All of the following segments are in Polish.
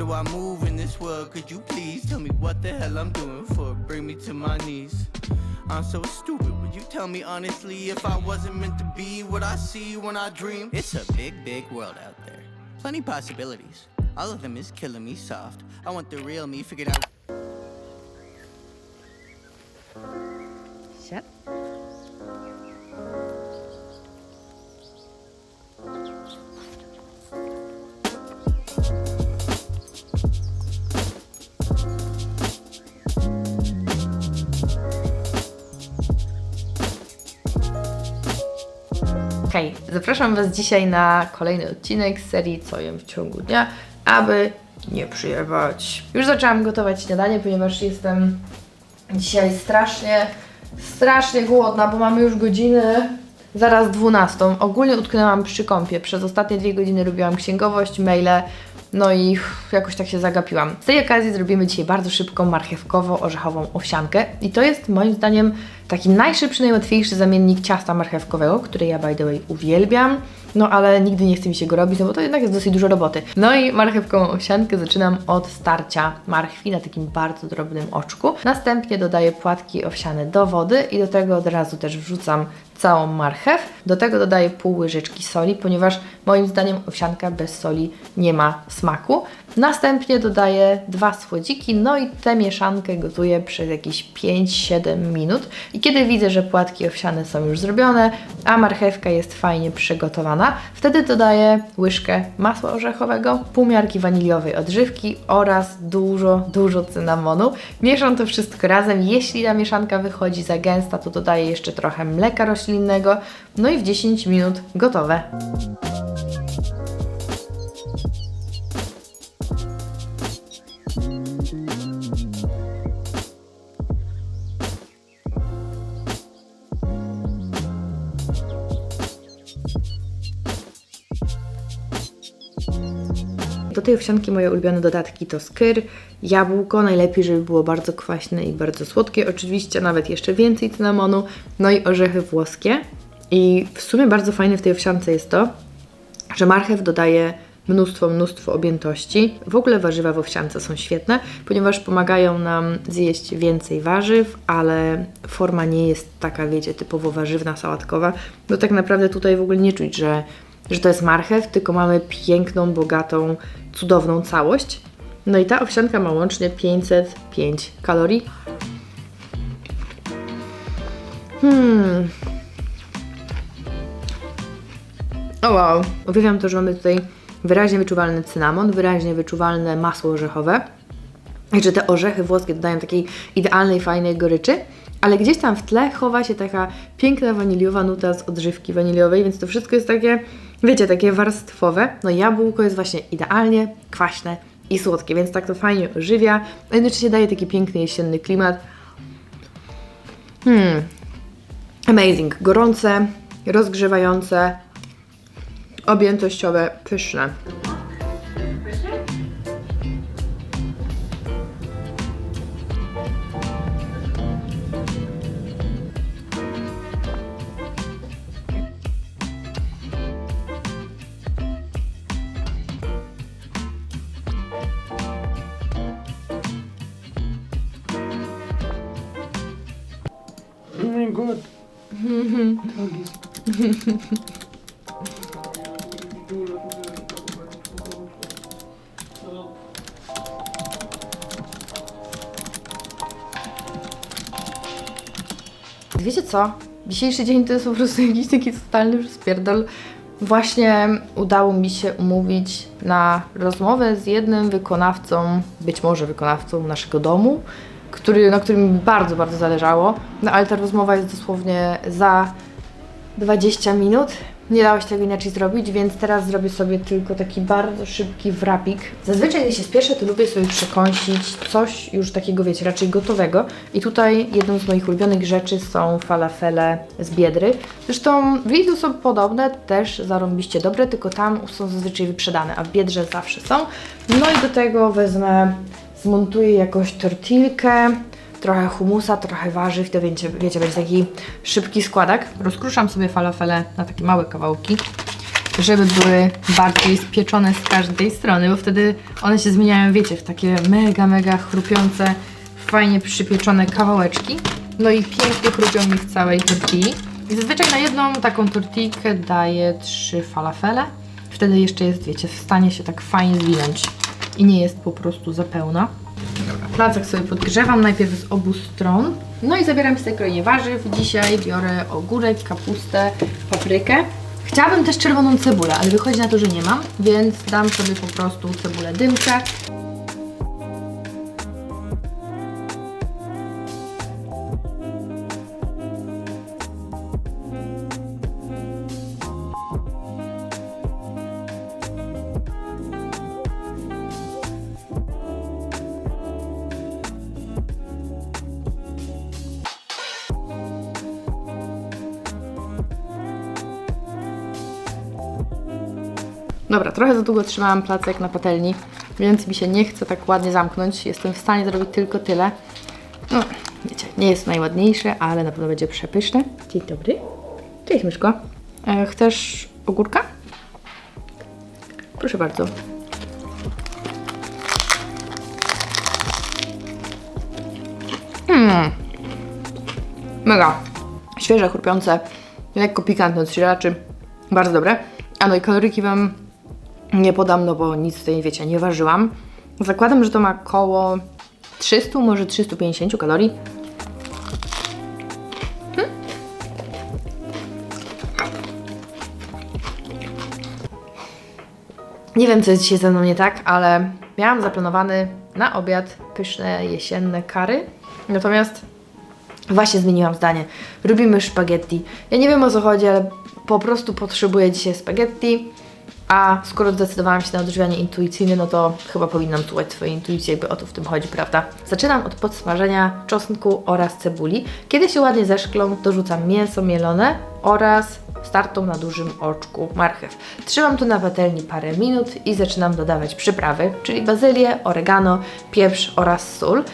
do I move in this world? Could you please tell me what the hell I'm doing for? Bring me to my knees. I'm so stupid. Would you tell me honestly if I wasn't meant to be what I see when I dream? It's a big, big world out there. Plenty possibilities. All of them is killing me soft. I want the real me figured out. Siad. Zapraszam Was dzisiaj na kolejny odcinek z serii Co jem w ciągu dnia, aby nie przyjebać. Już zaczęłam gotować śniadanie, ponieważ jestem dzisiaj strasznie, strasznie głodna, bo mamy już godziny zaraz 12. Ogólnie utknęłam przy kąpie. Przez ostatnie dwie godziny robiłam księgowość, maile, no i jakoś tak się zagapiłam. Z tej okazji zrobimy dzisiaj bardzo szybką marchewkowo-orzechową owsiankę i to jest moim zdaniem taki najszybszy, najłatwiejszy zamiennik ciasta marchewkowego, który ja by the way uwielbiam. No ale nigdy nie chce mi się go robić, no bo to jednak jest dosyć dużo roboty. No i marchewkową owsiankę zaczynam od starcia marchwi na takim bardzo drobnym oczku. Następnie dodaję płatki owsiane do wody i do tego od razu też wrzucam całą marchew. Do tego dodaję pół łyżeczki soli, ponieważ moim zdaniem owsianka bez soli nie ma smaku. Następnie dodaję dwa słodziki, no i tę mieszankę gotuję przez jakieś 5-7 minut. I kiedy widzę, że płatki owsiane są już zrobione, a marchewka jest fajnie przygotowana, wtedy dodaję łyżkę masła orzechowego, pół miarki waniliowej odżywki oraz dużo, dużo cynamonu. Mieszam to wszystko razem. Jeśli ta mieszanka wychodzi za gęsta, to dodaję jeszcze trochę mleka roślinnego, no i w 10 minut gotowe. Do tej owsianki moje ulubione dodatki to skyr, jabłko, najlepiej, żeby było bardzo kwaśne i bardzo słodkie, oczywiście nawet jeszcze więcej cynamonu, no i orzechy włoskie. I w sumie bardzo fajne w tej owsiance jest to, że marchew dodaje mnóstwo, mnóstwo objętości. W ogóle warzywa w owsiance są świetne, ponieważ pomagają nam zjeść więcej warzyw, ale forma nie jest taka, wiecie, typowo warzywna, sałatkowa. No tak naprawdę tutaj w ogóle nie czuć, że, że to jest marchew, tylko mamy piękną, bogatą, cudowną całość. No i ta owsianka ma łącznie 505 kalorii. Hmm. O wow. Uwielbiam to, że mamy tutaj wyraźnie wyczuwalny cynamon, wyraźnie wyczuwalne masło orzechowe. I że te orzechy włoskie dodają takiej idealnej, fajnej goryczy, ale gdzieś tam w tle chowa się taka piękna waniliowa nuta z odżywki waniliowej, więc to wszystko jest takie, wiecie, takie warstwowe. No jabłko jest właśnie idealnie kwaśne i słodkie, więc tak to fajnie ożywia, a jednocześnie daje taki piękny jesienny klimat. Hmm, amazing, gorące, rozgrzewające, objętościowe, pyszne. Mein. Wiecie co? Dzisiejszy dzień to jest po prostu jakiś taki totalny rozpierdol. Właśnie udało mi się umówić na rozmowę z jednym wykonawcą, być może wykonawcą naszego domu, który, na którym mi bardzo, bardzo zależało. No ale ta rozmowa jest dosłownie za 20 minut. Nie dało się tego inaczej zrobić, więc teraz zrobię sobie tylko taki bardzo szybki wrapik. Zazwyczaj, gdy się spieszę, to lubię sobie przekąsić coś już takiego, wiecie, raczej gotowego. I tutaj jedną z moich ulubionych rzeczy są falafele z Biedry. Zresztą w Lidlu są podobne, też zarąbiście dobre, tylko tam są zazwyczaj wyprzedane, a w Biedrze zawsze są. No i do tego wezmę, zmontuję jakąś tortilkę, trochę humusa, trochę warzyw, to wiecie, wiecie, będzie taki szybki składak. Rozkruszam sobie falafele na takie małe kawałki. żeby były bardziej spieczone z każdej strony, bo wtedy one się zmieniają, wiecie, w takie mega, mega chrupiące, fajnie przypieczone kawałeczki. No i pięknie chrupią mi w całej tortilli. I zazwyczaj na jedną taką tortilkę daję trzy falafele. Wtedy jeszcze jest, wiecie, w stanie się tak fajnie zwinąć i nie jest po prostu za pełna. Placek sobie podgrzewam najpierw z obu stron. No i zabieram się krojenie warzyw. Dzisiaj biorę ogórek, kapustę, paprykę. Chciałabym też czerwoną cebulę, ale wychodzi na to, że nie mam, więc dam sobie po prostu cebulę dymkę. Dobra, trochę za długo trzymałam placek na patelni, więc mi się nie chce tak ładnie zamknąć. Jestem w stanie zrobić tylko tyle. No, wiecie, nie jest najładniejsze, ale na pewno będzie przepyszne. Dzień dobry. Cześć, myszko. E, chcesz ogórka? Proszę bardzo. Mmm. Mega. Świeże, chrupiące, lekko pikantne od. Bardzo dobre. A no i kaloryki Wam nie podam, no bo nic tutaj, wiecie, nie ważyłam. Zakładam, że to ma około 300, może 350 kalorii. Hmm. Nie wiem, co jest dzisiaj ze mną nie tak, ale miałam zaplanowany na obiad pyszne jesienne kary. Natomiast Właśnie zmieniłam zdanie. Lubimy spaghetti. Ja nie wiem o co chodzi, ale po prostu potrzebuję dzisiaj spaghetti. A skoro zdecydowałam się na odżywianie intuicyjne, no to chyba powinnam słuchać swojej intuicji, jakby o to w tym chodzi, prawda? Zaczynam od podsmażenia czosnku oraz cebuli. Kiedy się ładnie zeszklą, dorzucam mięso mielone oraz startą na dużym oczku marchew. Trzymam to na patelni parę minut i zaczynam dodawać przyprawy, czyli bazylię, oregano, pieprz oraz sól.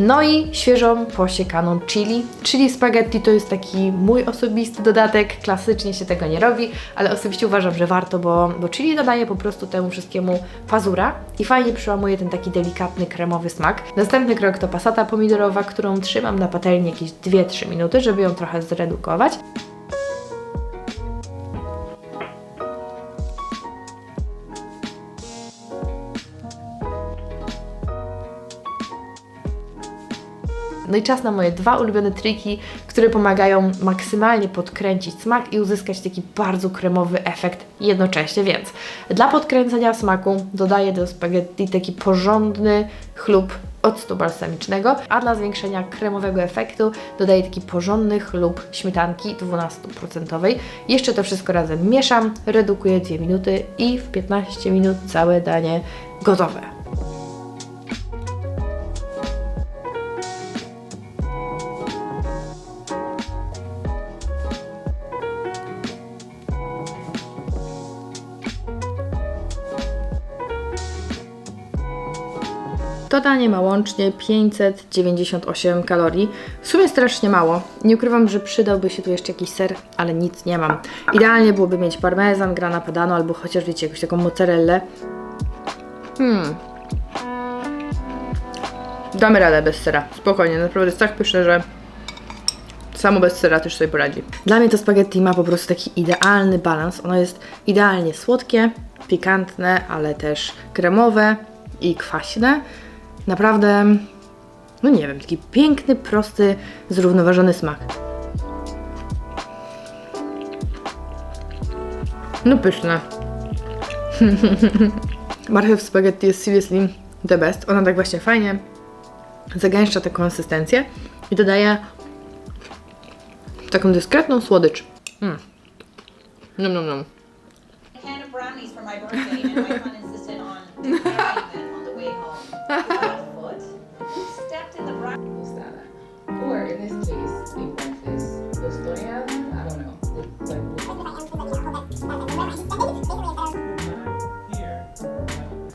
No i świeżą posiekaną chili. Chili spaghetti to jest taki mój osobisty dodatek, klasycznie się tego nie robi, ale osobiście uważam, że warto, bo, bo chili dodaje po prostu temu wszystkiemu pazura i fajnie przełamuje ten taki delikatny, kremowy smak. Następny krok to pasata pomidorowa, którą trzymam na patelni jakieś 2-3 minuty, żeby ją trochę zredukować. No i czas na moje dwa ulubione triki, które pomagają maksymalnie podkręcić smak i uzyskać taki bardzo kremowy efekt jednocześnie. Więc dla podkręcenia smaku dodaję do spaghetti taki porządny chlub octu balsamicznego, a dla zwiększenia kremowego efektu dodaję taki porządny chlub śmietanki 12%. Jeszcze to wszystko razem mieszam, redukuję 2 minuty i w 15 minut całe danie gotowe. To danie ma łącznie 598 kalorii. W sumie strasznie mało. Nie ukrywam, że przydałby się tu jeszcze jakiś ser, ale nic nie mam. Idealnie byłoby mieć parmezan, grana padano albo chociaż wiecie, jakąś taką mozzarellę. Hmm. Damy radę bez sera. Spokojnie, naprawdę jest tak pyszne, że samo bez sera też sobie poradzi. Dla mnie to spaghetti ma po prostu taki idealny balans. Ono jest idealnie słodkie, pikantne, ale też kremowe i kwaśne. Naprawdę, no nie wiem, taki piękny, prosty, zrównoważony smak. No pyszne. Marchew spaghetti jest seriously the best. Ona tak właśnie fajnie zagęszcza tę konsystencję i dodaje taką dyskretną słodycz. Mm. Nom, nom, nom.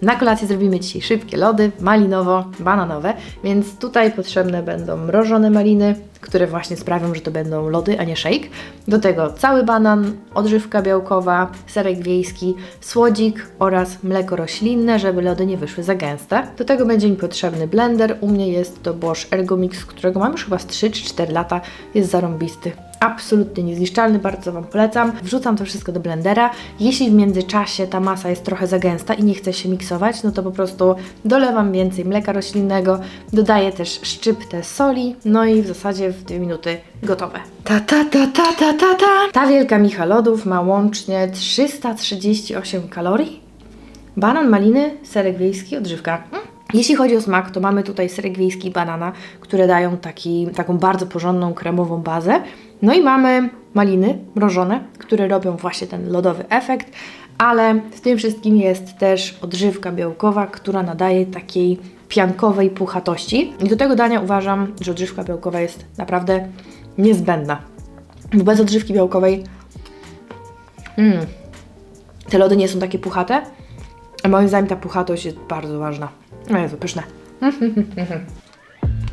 Na kolację zrobimy dzisiaj szybkie lody, malinowo-bananowe, więc tutaj potrzebne będą mrożone maliny, które właśnie sprawią, że to będą lody, a nie shake. Do tego cały banan, odżywka białkowa, serek wiejski, słodzik oraz mleko roślinne, żeby lody nie wyszły za gęste. Do tego będzie mi potrzebny blender. U mnie jest to Bosch Ergomix, którego mam już chyba z 3 czy 4 lata. Jest zarąbisty absolutnie niezniszczalny, bardzo Wam polecam. Wrzucam to wszystko do blendera. Jeśli w międzyczasie ta masa jest trochę za gęsta i nie chce się miksować, no to po prostu dolewam więcej mleka roślinnego, dodaję też szczyptę soli, no i w zasadzie w 2 minuty gotowe. Ta ta ta ta ta ta ta. Ta wielka micha lodów ma łącznie 338 kalorii. Banan, maliny, serek wiejski, odżywka. Jeśli chodzi o smak, to mamy tutaj serek wiejski i banana, które dają taki, taką bardzo porządną, kremową bazę. No i mamy maliny mrożone, które robią właśnie ten lodowy efekt, ale w tym wszystkim jest też odżywka białkowa, która nadaje takiej piankowej puchatości. I do tego dania uważam, że odżywka białkowa jest naprawdę niezbędna. Bo bez odżywki białkowej mm, te lody nie są takie puchate, a moim zdaniem ta puchatość jest bardzo ważna. O Jezu, pyszne.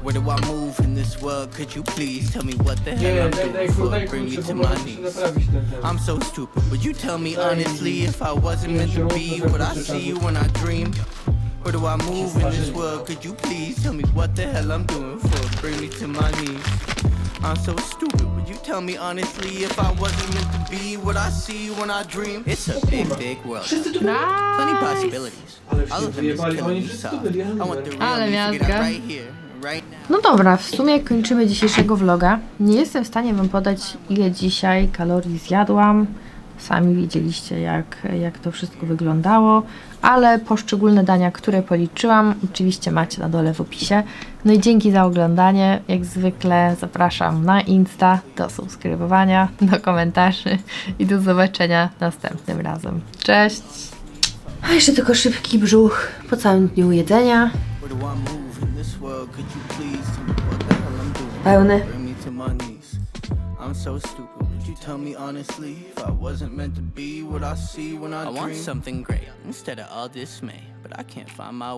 Where do I move in this world? Could you please tell me what the hell I'm daj, daj, doing for? Bring me to my knees. naprawić ten ten. I'm so stupid, Would you tell me honestly if I wasn't meant to be pięciu what I see żeby when I dream. Where do I move in this world? Could you please tell me what the hell I'm doing for? Bring me to my knees. I'm so stupid, would you tell me honestly if I wasn't meant to be what I see when I dream? It's a big, big world. Wszyscy tu byli. Plenty possibilities. All of them is wyjebali, killing oni me soft. I want the real Ale me to get out right here, right now. No dobra, w sumie kończymy dzisiejszego vloga. Nie jestem w stanie Wam podać, ile dzisiaj kalorii zjadłam. Sami widzieliście, jak, jak to wszystko wyglądało, ale poszczególne dania, które policzyłam, oczywiście macie na dole w opisie. No i dzięki za oglądanie. Jak zwykle zapraszam na Insta, do subskrybowania, do komentarzy i do zobaczenia następnym razem. Cześć! A jeszcze tylko szybki brzuch po całym dniu jedzenia. Hell I'm. Bring me to my knees. I'm so stupid. Would you tell me honestly if I wasn't meant to be what I see when I, I want something great instead of all dismay, but I can't find my